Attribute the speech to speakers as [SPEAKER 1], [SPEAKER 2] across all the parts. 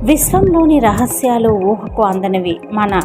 [SPEAKER 1] విశ్వంలోని రహస్యాలు ఊహకు అందనివి. మన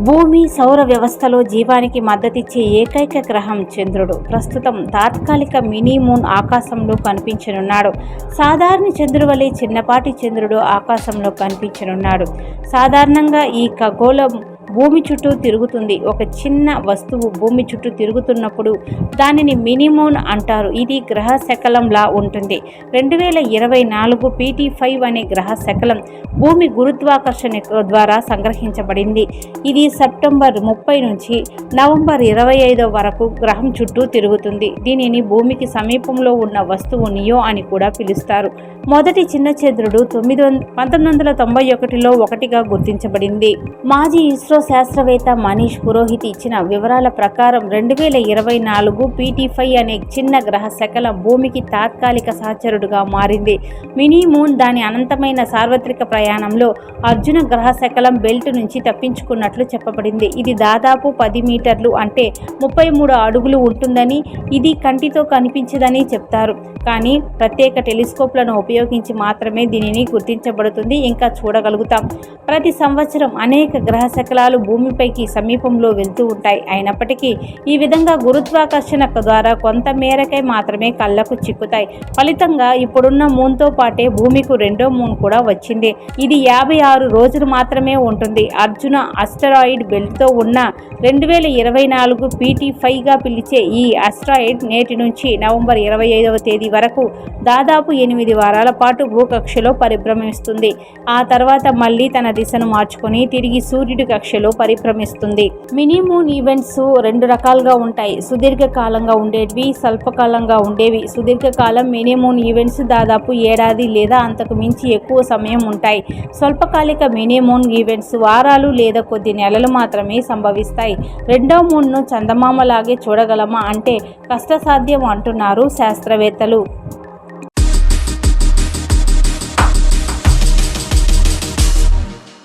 [SPEAKER 1] భూమి సౌర వ్యవస్థలో జీవానికి మద్దతిచ్చే ఏకైక గ్రహం చంద్రుడు. ప్రస్తుతం తాత్కాలిక మినీ మూన్ ఆకాశంలో కనిపించనున్నాడు. సాధారణ చంద్రుడు వలె చిన్నపాటి చంద్రుడు ఆకాశంలో కనిపించనున్నాడు. సాధారణంగా ఈ ఖగోళం భూమి చుట్టూ తిరుగుతుంది. ఒక చిన్న వస్తువు భూమి చుట్టూ తిరుగుతున్నప్పుడు దానిని మినిమోన్ అంటారు. ఇది గ్రహ శకలంలా ఉంటుంది. రెండు వేల ఇరవై నాలుగు పీటీ ఫైవ్ అనే గ్రహ శకలం భూమి గురుత్వాకర్షణ ద్వారా సంగ్రహించబడింది. ఇది సెప్టెంబర్ ముప్పై నుంచి నవంబర్ ఇరవై ఐదో వరకు గ్రహం చుట్టూ తిరుగుతుంది. దీనిని భూమికి సమీపంలో ఉన్న వస్తువు నియో అని కూడా పిలుస్తారు. మొదటి చిన్న చంద్రుడు తొమ్మిది వంద పంతొమ్మిది వందల తొంభై ఒకటిలో ఒకటిగా గుర్తించబడింది. మాజీ ఇస్రో శాస్త్రవేత్త మనీష్ పురోహిత్ ఇచ్చిన వివరాల ప్రకారం రెండు వేల ఇరవై నాలుగు పీటీ ఫైవ్ అనే చిన్న గ్రహ శకలం భూమికి తాత్కాలిక సహచరుడుగా మారింది. మినీ మూన్ దాని అనంతమైన సార్వత్రిక ప్రయాణంలో అర్జున గ్రహ శకలం బెల్ట్ నుంచి తప్పించుకున్నట్లు చెప్పబడింది. ఇది దాదాపు పది మీటర్లు అంటే ముప్పై మూడు అడుగులు ఉంటుందని ఇది కంటితో కనిపించదని చెప్తారు. కానీ ప్రత్యేక టెలిస్కోప్లను ఉపయోగించి మాత్రమే దీనిని గుర్తించబడుతుంది. ఇంకా చూడగలుగుతాం. ప్రతి సంవత్సరం అనేక గ్రహ శకలాలు భూమిపైకి సమీపంలో వెళ్తూ ఉంటాయి. అయినప్పటికీ ఈ విధంగా గురుత్వాకర్షణ ద్వారా కొంత మేరకే మాత్రమే కళ్ళకు చిక్కుతాయి. ఫలితంగా ఇప్పుడున్న మూన్తో పాటే భూమికి రెండో మూన్ కూడా వచ్చింది. ఇది యాభై ఆరు రోజులు మాత్రమే ఉంటుంది. అర్జున అస్టరాయిడ్ బెల్ట్తో ఉన్న రెండు వేల ఇరవై నాలుగు పీటీ ఫైవ్గా పిలిచే ఈ అస్ట్రాయిడ్ నేటి నుంచి నవంబర్ ఇరవై ఐదవ తేదీ వరకు దాదాపు ఎనిమిది వారాల పాటు భూకక్షలో పరిభ్రమిస్తుంది. ఆ తర్వాత మళ్ళీ తన దిశను మార్చుకొని తిరిగి సూర్యుడి కక్షలో పరిభ్రమిస్తుంది. మినీ మూన్ ఈవెంట్స్ రెండు రకాలుగా ఉంటాయి. సుదీర్ఘకాలంగా ఉండేవి స్వల్పకాలంగా ఉండేవి. సుదీర్ఘకాలం మినీ మూన్ ఈవెంట్స్ దాదాపు ఏడాది లేదా అంతకు మించి ఎక్కువ సమయం ఉంటాయి. స్వల్పకాలిక మినీ మూన్ ఈవెంట్స్ వారాలు లేదా కొద్ది నెలలు మాత్రమే సంభవిస్తాయి. రెండో మూన్ను చందమామలాగే చూడగలమా అంటే కష్టసాధ్యం అంటున్నారు శాస్త్రవేత్తలు.